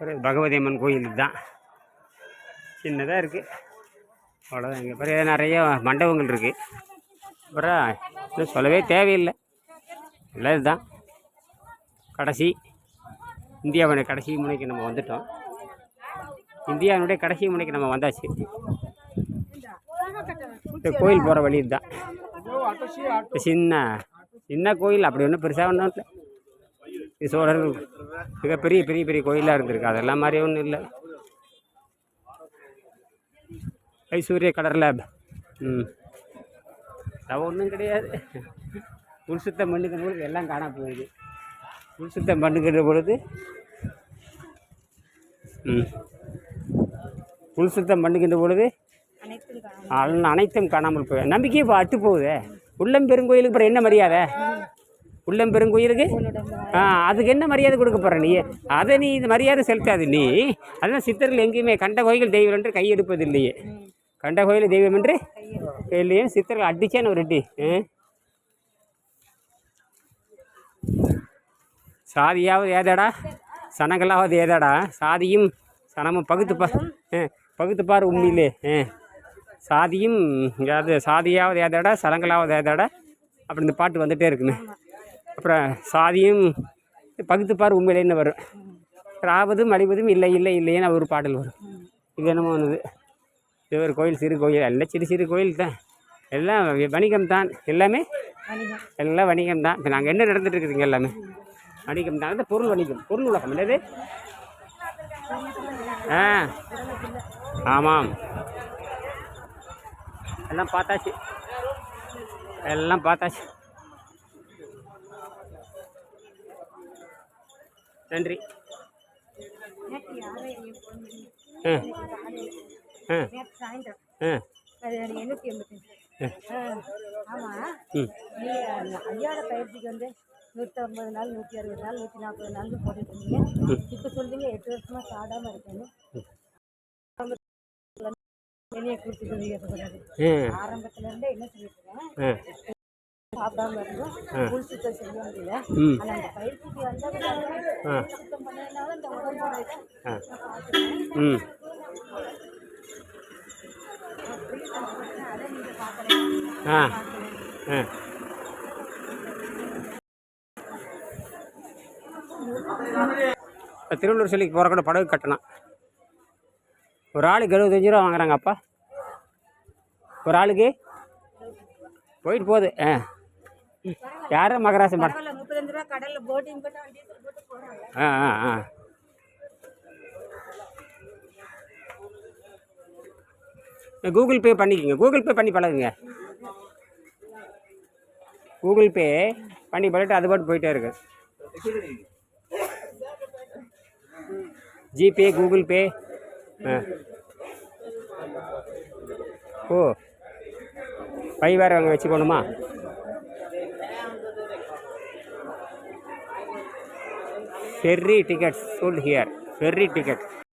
ஒரு பகவதி அம்மன் கோயில் தான் சின்னதாக இருக்குது அவ்வளோதான் இங்கே பிறகு நிறைய மண்டபங்கள் இருக்குது அப்புறம் இன்னும் சொல்லவே தேவையில்லை. எல்லாம் இதுதான். கடைசி இந்தியாவுடைய கடைசி முனைக்கு நம்ம வந்துட்டோம். இந்தியாவினுடைய கடைசி முனைக்கு நம்ம வந்தாச்சு. இந்த கோயில் போகிற வழி தான் சின்ன சின்ன கோயில் அப்படி ஒன்றும் பெருசாக ஒன்றும் இல்லை. இது சோழர்கள் மிகப்பெரிய பெரிய பெரிய கோயிலாக இருந்திருக்கு. அதெல்லாம் மாதிரி ஒன்றும் இல்லை. ஐஸ்வர்ய கடரில் லேப் ம். அது ஒன்றும் கிடையாது. உள் சுத்தம் பண்ணுக்கிற பொழுது எல்லாம் காணா போகுது. உள் சுத்தம் பண்ணுக்கிற பொழுது ம். உள் சுத்தம் பண்ணுகின்ற பொழுது அனைத்தும் காணாமல் போய் நம்பிக்கையே இப்போ அட்டு போகுதே. உள்ளம் பெருங்கோயிலுக்கு அப்புறம் என்ன மரியாதை? உள்ளம் பெருங்கோயிலுக்கு ஆ அதுக்கு என்ன மரியாதை கொடுக்க போகிற நீ? அதை நீ இது மரியாதை செலுத்தாது நீ. அதான் சித்தர்கள் எங்கேயுமே கண்ட கோயில்கள் தெய்வம் என்று கையெடுப்பது இல்லையே கண்ட கோயில் தெய்வம் என்று இல்லையே சித்தர்கள் அடிச்சேன்னு ஒரு அடி ஆ? சாதியாவது ஏதாடா? சனங்களாவது ஏதாடா? சாதியும் சனமும் பகுத்து பா ஆ, பகுத்து பார் உண்மையிலே. சாதியும் அது சாதியாவது ஏதாடா சனங்களாவது ஏதாடா? அப்படி இந்த பாட்டு வந்துகிட்டே இருக்குன்னு. அப்புறம் சாதியும் பகுத்துப்பார் உண்மையிலேன்னு வரும்? ராவதும் அழிவதும் இல்லை இல்லை இல்லைன்னு ஒரு பாடல் வரும். இது என்னமோ ஒன்று இது ஒரு கோயில் சிறு கோயில். எல்லாம் சிறு சிறு கோயில் தான். எல்லாம் வணிகம் தான். எல்லாமே எல்லாம் வணிகம் தான். இப்போ நாங்கள் என்ன நடந்துட்டு இருக்குதுங்க எல்லாமே? வணிகம் தான். அந்த பொருள் வணிகம். பொருள் உலகம். என்னது? ஆ. ஆமாம். எல்லாம் பார்த்தாச்சு. எல்லாம் பார்த்தாச்சு. நன்றி. எண்ணூற்றி எண்பத்தஞ்சு ஆமாம் ஐயாவோட பயிற்சிக்கு வந்து நூற்றம்பது நாள் நூற்றி அறுபது நாள் நூற்றி நாற்பது நாள்னு போட்டுட்டு இருந்தீங்க இப்போ சொல்றீங்க எட்டு வருஷமாக சாடாமல் இருக்கேன்னு. வெளியே கொடுத்து சொல்லி ஏற்றக்கூடாது ஆ ஆரம்பத்துல இருந்தே என்ன ஆ. சாப்பிடாம இருந்தோம். புல் சுத்தம் செய்ய முடியல. ஆனால் அந்த பயிற்சிக்கு வந்ததுனால ஆ சுத்தம் பண்ணதுனால இந்த உடம்போட ஆ. ம். ஆ. ஆ. திருவள்ளூர் சிலைக்கு போகிற கூட படகு கட்டணும். ஒரு ஆளுக்கு எழுபத்தஞ்சு ரூபா வாங்குறாங்க அப்பா. ஒரு ஆளுக்கு? போயிட்டு போகுது. ஆ. டீசல் போட்டு போகிறாங்க ஆ ஆ ஆ. கூகுள் பே பண்ணிக்கோங்க. கூகுள் பே பண்ணி பழகுங்க. கூகுள் பே பண்ணி பழகிட்டு அது பாட்டு போயிட்டே இருக்கு. ஜிபே கூகுள் பே ஆ. ஓ பை வேறு அங்கே வச்சுக்கணுமா? Ferry ticket sold here ferry ticket